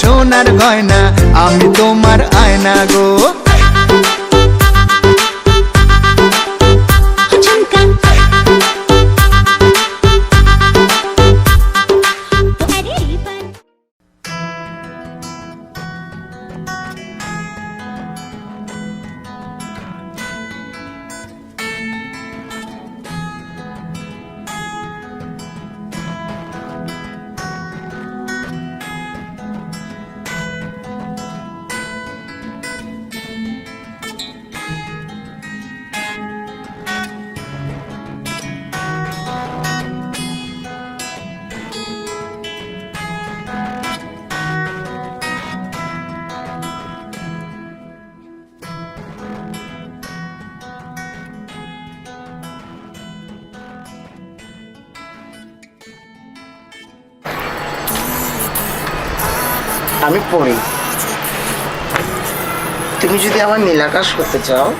সোনার গয়না আমি তোমার আয়না গো। আমি পড়ি। তুমি যদি আমার নীলাকাশ করতে চাও,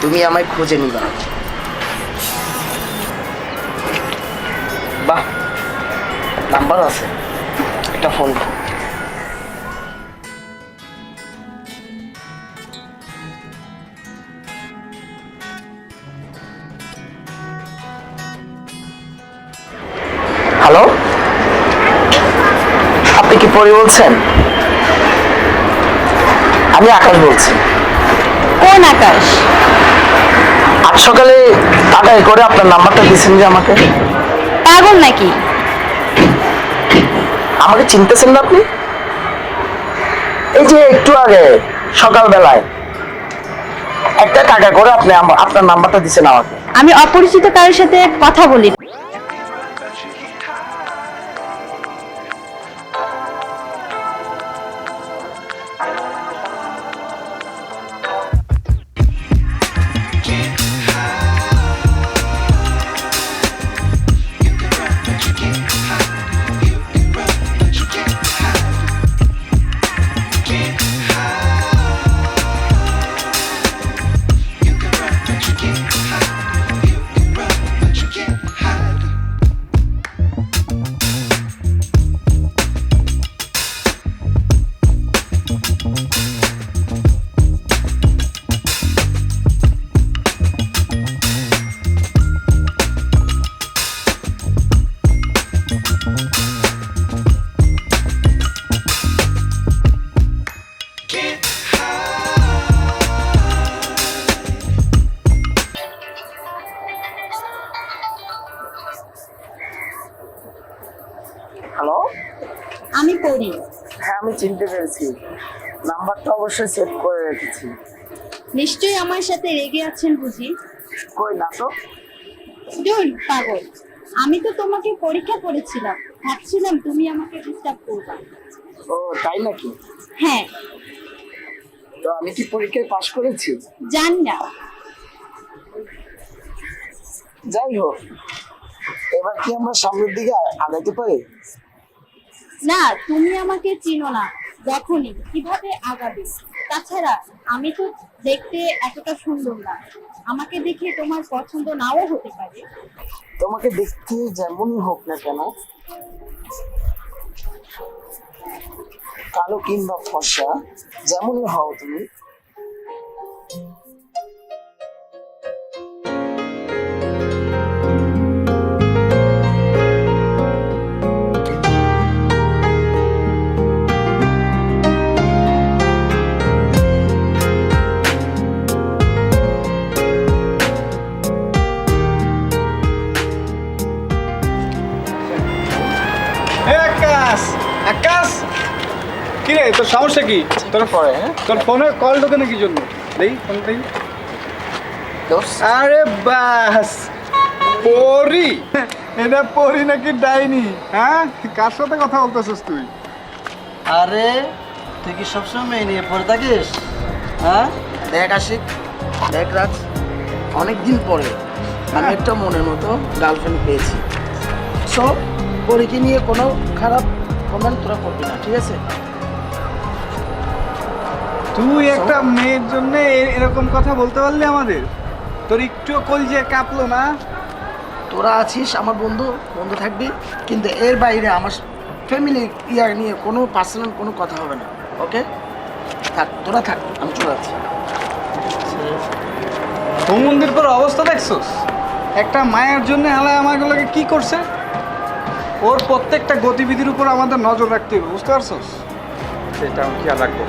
তুমি আমায় খুঁজে নিবা। বাহ নাম্বার আছে। একটা ফোন দাও। কি পরি বলছেন? আমি আকাশ বলছি। কোন আকাশ? আজ সকালে টাকায় করে আপনার নাম্বারটা দিয়েছেন যে আমাকে। পাগল নাকি? আমাকে চিনতেছেন না আপনি? এই যে একটু আগে সকালবেলায় একটা টাকা করে আপনি আপনার নাম্বারটা দিয়েছেন আমাকে। আমি অপরিচিত কারোর সাথে কথা বলি। পেরেছি নাম্বারটা অবশ্যই সেভ করে রেখেছি। নিশ্চয়ই আমার সাথে রেগে আছেন বুঝি? কই না তো? দূর পাগল। আমি তো তোমাকে পরীক্ষা করেছিলাম। ভাবছিলাম তুমি আমাকে ডিস্টার্ব করবা। ও তাই নাকি? হ্যাঁ। তো আমি কি পরীক্ষায় পাশ করেছি? জানি না। যাই হোক এবার কি আমরা সামনের দিকে আগাইতে পারি? না তুমি আমাকে চিনো না। দেখোনি, কীভাবে আগাবে? তাছাড়া আমি তো দেখতে এতটা সুন্দর না। আমাকে দেখে তোমার পছন্দ নাও হতে পারে। তোমাকে দেখতে যেমনই হোক না কেন, কালো কিংবা ফর্সা, যেমনই হও তুমি তোর সমস্যা কি? তোর পরে হ্যাঁ? তোর ফোনে কল ঢোকে না কি জন্য? দেই ফোন দেই। আরে বাস। পরি। এটা পরি নাকি ডাইনি? হ্যাঁ? কার সাথে কথা বলতেছিস তুই? আরে তুই কি সবসময় মেয়ে নিয়ে পড়ে থাকিস? হ্যাঁ? দেখ আশিক দেখ রাজ অনেকদিন পরে আমি একটা মনের মতো গার্লফ্রেন্ড পেয়েছি। সো পরীকে নিয়ে কোনো খারাপ কমেন্ট তোরা করবি না ঠিক আছে? তুই একটা মেয়ের জন্য এরকম কথা বলতে পারলি আমাদের? তোর একটুও কলজে কাঁপলো না? তোরা আছিস আমার বন্ধু বন্ধু থাকবি কিন্তু এর বাইরে আমার ফ্যামিলি ইয়ার নিয়ে কোনো পার্সোনাল কোনো কথা হবে না ওকে থাক তোরা থাক আমি চলে যাচ্ছি। মন্দির তোর অবস্থা দেখছস? একটা মায়ের জন্য আলায় আমাগুলোকে কি করছে? ওর প্রত্যেকটা গতিবিধির উপর আমাদের নজর রাখতে হবে বুঝতে পারছস? সেটা আমি খেয়াল রাখব।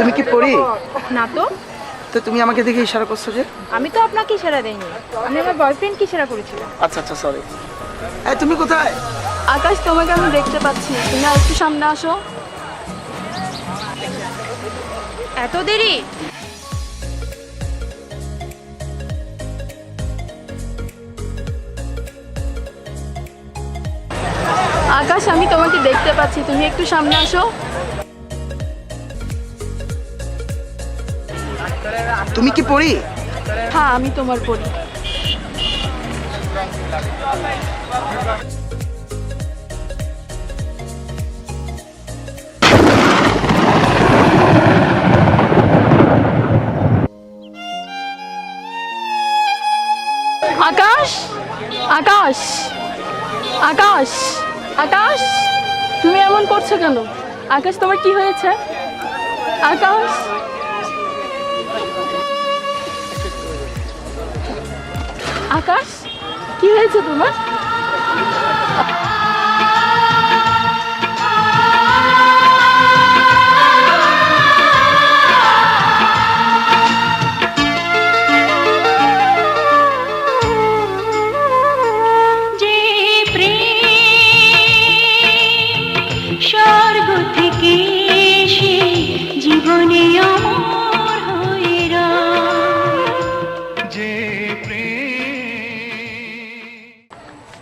তুমি কি পড়ি? না তো। তো তুমি আমাকে দেখে ইশারা করছ যে? আমি তো আপনাকে ইশারা দেইনি। আমি আমার বয়ফ্রেন্ডকে ইশারা করেছিলাম। আচ্ছা আচ্ছা সরি এই তুমি কোথায়? আকাশ তোমাকে আমি দেখতে পাচ্ছি। তুমি আর একটু সামনে আসো। এত দেরি? আকাশ আমি তোমাকে দেখতে পাচ্ছি। তুমি একটু সামনে আসো। তুমি কি পড়ি? হ্যাঁ আমি তোমার পড়ি। আকাশ? আকাশ? আকাশ? আকাশ? তুমি এমন করছ কেন? আকাশ, তোমার কি হয়েছে? আকাশ? আকাশ? কি হয়েছে তোমার?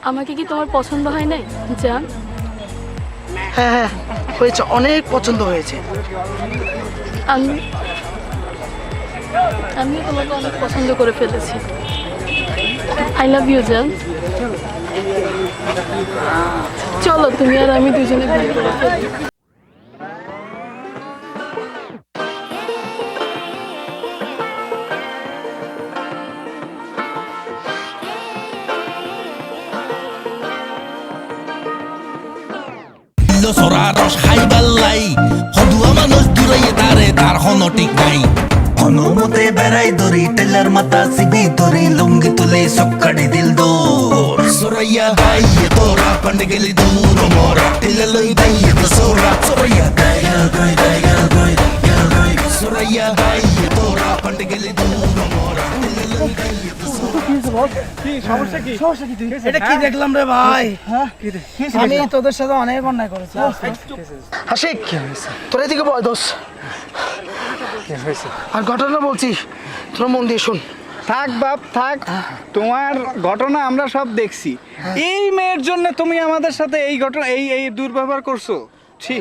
আমাকে কি তোমার পছন্দ হয় নাই যা হ্যাঁ হ্যাঁ হয়েছে অনেক পছন্দ হয়েছে। আমি আমি তোমাকে অনেক পছন্দ করে ফেলেছি। আই লাভ ইউ জান। চলো তুমি আর আমি দুজনে বিয়ে করে ফেলি। সরা রস খাইবার লাই সদুয়া মানুষ দূরাইয়ে তারে তার হন ঠিক নাই। হনুমতে বেড়াই দরি টেলার মাথা সিবি দরি লুঙ্গি তুলে সক্কাড়ি দিল দোর সরাইয়া দাইয়ে তোরা পান্ডে গেলি দূর মোরা টেলে লই দাইয়ে তো সোরা সরাইয়া দাইয়া গই দাইয়া গই দাইয়া সরাইয়া দাইয়ে তোরা পান্ডে গেলি সোরা এটা কি দেখলাম রে ভাই? আমি তোদের সাথে অনেক অন্যায় করেছি। হাসিক তোর এদিকে বয় দোষ আর ঘটনা বলছি তোরা মন দিয়ে শোন। থাক বাপ থাক। তোমার ঘটনা আমরা সব দেখছি। এই মেয়ের জন্য তুমি আমাদের সাথে এই ঘটনা এই এই দুর্ব্যবহার করছ। ছি।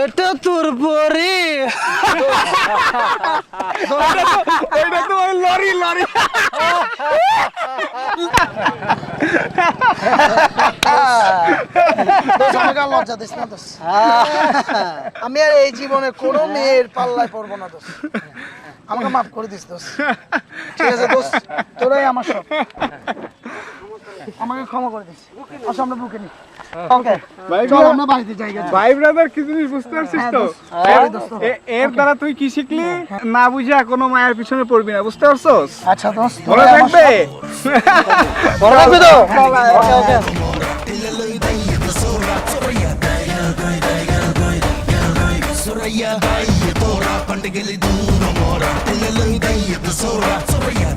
এটা তোর পরে। ওইটা তো ওই লরি লরি। দোষ আমাকে আর লজ্জা দিস না দোষ আমি আর এই জীবনে কোনো মেয়ের পাল্লায় পড়ব না দোষ আমাকে মাফ করে দিস দোষ ঠিক আছে দোষ তোরাই আমার সব। আমাকে ক্ষমা করে দিস। আসো আমরা বুকে নি ওকে। চল আমরা বাড়িতে যাই। ভাই ব্রাদার কি জিনিস বুঝতে পারছিস তো? হ্যাঁ, দোস্ত। এ- এর দ্বারা তুই কি শিখলি? না বুঝে কোনো মায়ের পিছনে পড়বি না বুঝতে পারছস? আচ্ছা দোস্ত। মনে থাকবে? সব। মনে রাখবি তো? ওকে ওকে। dai, tora, pandegeli duro mora, tele loy dai, tora, soraya.